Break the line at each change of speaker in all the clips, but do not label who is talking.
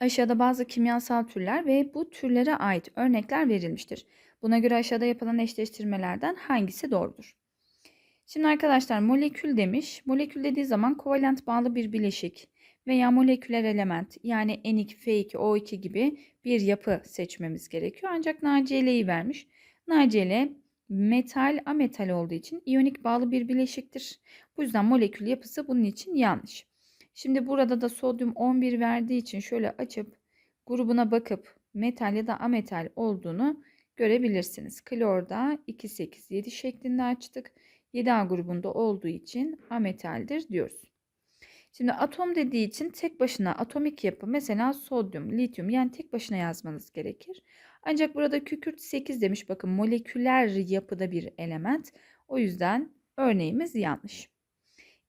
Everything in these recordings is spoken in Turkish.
Aşağıda bazı kimyasal türler ve bu türlere ait örnekler verilmiştir. Buna göre aşağıda yapılan eşleştirmelerden hangisi doğrudur? Şimdi arkadaşlar molekül demiş. Molekül dediği zaman kovalent bağlı bir bileşik veya moleküler element yani N2, F2, O2 gibi bir yapı seçmemiz gerekiyor. Ancak NaCl'yi vermiş. NaCl metal ametal olduğu için iyonik bağlı bir bileşiktir. Bu yüzden molekül yapısı bunun için yanlış. Şimdi burada da sodyum 11 verdiği için şöyle açıp grubuna bakıp metal ya da ametal olduğunu görebilirsiniz. Klorda 2, 8, 7 şeklinde açtık. 7A grubunda olduğu için ametaldir diyoruz. Şimdi atom dediği için tek başına atomik yapı mesela sodyum, lityum yani tek başına yazmanız gerekir. Ancak burada kükürt 8 demiş bakın moleküler yapıda bir element. O yüzden örneğimiz yanlış.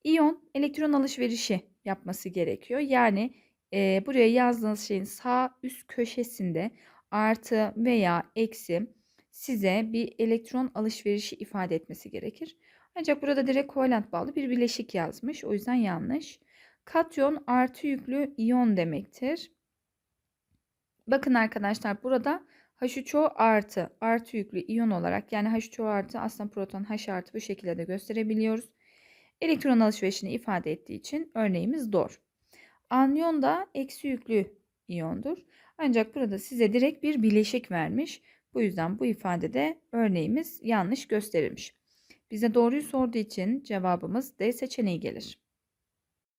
İyon elektron alışverişi yapması gerekiyor. Yani e, buraya yazdığınız şeyin sağ üst köşesinde artı veya eksi size bir elektron alışverişi ifade etmesi gerekir. Ancak burada direkt kovalent bağlı bir bileşik yazmış. O yüzden yanlış. Katyon artı yüklü iyon demektir. Bakın arkadaşlar burada H3O artı artı yüklü iyon olarak yani H3O artı aslında proton H artı bu şekilde de gösterebiliyoruz. Elektron alışverişini ifade ettiği için örneğimiz doğru. Anyon da eksi yüklü iyondur. Ancak burada size direkt bir bileşik vermiş. Bu yüzden bu ifadede örneğimiz yanlış gösterilmiş. Bize doğruyu sorduğu için cevabımız D seçeneği gelir.